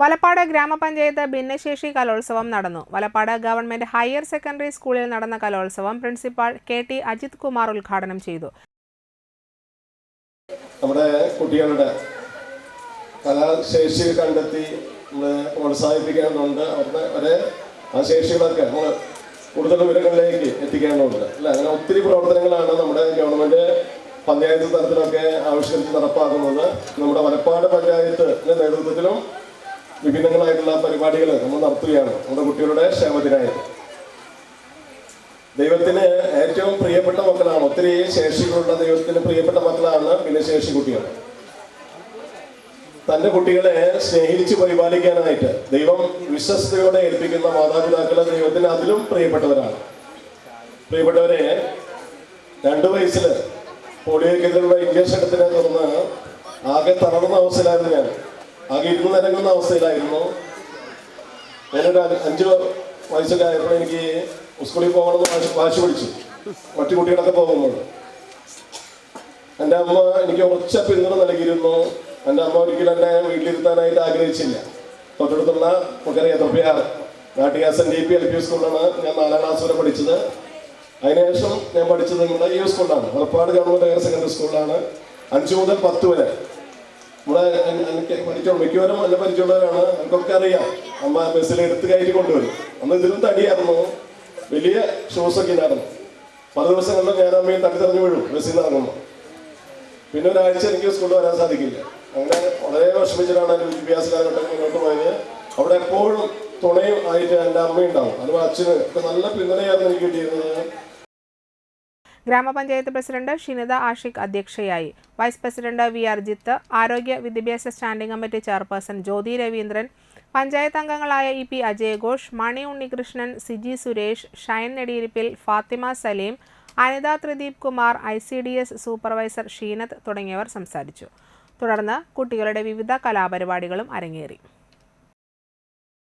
വലപ്പാട് ഗ്രാമപഞ്ചായത്ത് ഭിന്നശേഷി കലോത്സവം നടന്നു. വലപ്പാട് ഗവൺമെന്റ് ഹയർ സെക്കൻഡറി സ്കൂളിൽ നടന്ന കലോത്സവം principal K T Ajith Kumar ഉദ്ഘാടനം ചെയ്തു. നമ്മുടെ കുട്ടികളുടെ കലാശേഷി കണ്ടെത്തി പ്രോത്സാഹിപ്പിക്കേണ്ടതുണ്ട് അവരുടെ അവരെ ആ ശേഷികളൊക്കെ നമ്മൾ കൂടുതൽ വിവരങ്ങളിലേക്ക് എത്തിക്കേണ്ടതുണ്ട് അല്ല? അങ്ങനെ ഒത്തിരി പ്രവർത്തനങ്ങളാണ് നമ്മുടെ ഗവൺമെന്റ് പഞ്ചായത്ത് തലത്തിലൊക്കെ ആവിഷ്കരിച്ച് നടപ്പാക്കുന്നത്. നമ്മുടെ വലപ്പാട് പഞ്ചായത്തിന്റെ നേതൃത്വത്തിലും വിഭിന്നങ്ങളായിട്ടുള്ള പരിപാടികൾ നമ്മൾ നടത്തുകയാണ്. നമ്മുടെ കുട്ടികളുടെ ക്ഷേമത്തിനായി. ദൈവത്തിന് ഏറ്റവും പ്രിയപ്പെട്ട മക്കളാണ്. ഒത്തിരി ശേഷികളുള്ള ദൈവത്തിന് പ്രിയപ്പെട്ട മക്കളാണ് ഭിന്നശേഷി കുട്ടികൾ. തന്റെ കുട്ടികളെ സ്നേഹിച്ച് പരിപാലിക്കാനായിട്ട് ദൈവം വിശ്വസ്തയോടെ ഏൽപ്പിക്കുന്ന മാതാപിതാക്കളെ ദൈവത്തിന് അതിലും പ്രിയപ്പെട്ടവരാണ്. പ്രിയപ്പെട്ടവരെ രണ്ടു വയസ്സിൽ പോളിയോക്കെതിരെയുള്ള ഇംഗ്ലീഷ് എടുത്തതിനെ തുടർന്ന് ആകെ തളർന്ന അവസ്ഥയിലായിരുന്നു ഞാൻ. ആകെ ഇരുന്ന് നിരങ്ങുന്ന അവസ്ഥയിലായിരുന്നു. ഞാനൊരു അഞ്ചോ വയസ്സൊക്കെ ആയപ്പോൾ എനിക്ക് സ്കൂളിൽ പോകണമെന്ന് വാശി വാശി പിടിച്ചു. മറ്റു കുട്ടികളൊക്കെ പോകുമ്പോൾ. എന്റെ അമ്മ എനിക്ക് ഉറച്ച പിന്തുണ നൽകിയിരുന്നു. എന്റെ അമ്മ ഒരിക്കലും എന്നെ വീട്ടിലിരുത്താനായിട്ട് ആഗ്രഹിച്ചില്ല. തൊട്ടടുത്തുള്ള നമുക്കറിയാം തൊപ്പിയാർ നാട്ടികാസൻ ഡി പി എൽ പി സ്കൂളിലാണ് ഞാൻ നാലാം ക്ലാസ് വരെ പഠിച്ചത്. അതിനുശേഷം ഞാൻ പഠിച്ചത് നമ്മുടെ ഈ സ്കൂളിലാണ്. ഉറപ്പാട് ഗവൺമെന്റ് ഹയർ സെക്കൻഡറി സ്കൂളിലാണ്. അഞ്ച് മുതൽ പത്ത് വരെ. എൻ- എനിക്ക് പഠിച്ചോളൂ മിക്കവരും നല്ല പരിചയമുള്ളവരാണ്. നമുക്കൊക്കെ അറിയാം. അമ്മ ബസ്സിൽ എടുത്ത് കയറ്റി കൊണ്ടുവരും. അന്ന് ഇതിലും തടിയായിരുന്നു. വലിയ ഷൂസൊക്കെ ഉണ്ടായിരുന്നു. പല ദിവസങ്ങളിലും ഞാൻ അമ്മയും തടി തെറിഞ്ഞു വീഴും ബസ്സിൽ നിന്ന് ഇറങ്ങുമ്പോൾ. പിന്നെ ഒരാഴ്ച എനിക്ക് സ്കൂളിൽ വരാൻ സാധിക്കില്ല. അങ്ങനെ വളരെ വിഷമിച്ചിട്ടാണ് എന്റെ വിദ്യാഭ്യാസ കാലഘട്ടം മുന്നോട്ട് പോയത്. അവിടെ എപ്പോഴും തുണയും ആയിട്ട് എന്റെ അമ്മയുണ്ടാവും. അതുപോലെ അച്ഛന് ഒക്കെ നല്ല പിന്തുണയായിരുന്നു എനിക്ക് കിട്ടിയിരുന്നത്. ഗ്രാമപഞ്ചായത്ത് പ്രസിഡന്റ് ഷിനിത ആഷിഖ് അധ്യക്ഷയായി. വൈസ് പ്രസിഡന്റ് വി അർജിത്ത് ആരോഗ്യ വിദ്യാഭ്യാസ standing committee chairperson Jyothi Raveendran panchayat അംഗങ്ങളായ ഇ പി അജയഘോഷ് Mani Unnikrishnan Siji Suresh Shine നെടിയിരിപ്പിൽ Fathima Salim Anitha Thrideep Kumar I C D S supervisor Sheenath തുടങ്ങിയവർ സംസാരിച്ചു. തുടർന്ന് കുട്ടികളുടെ വിവിധ കലാപരിപാടികളും അരങ്ങേറി.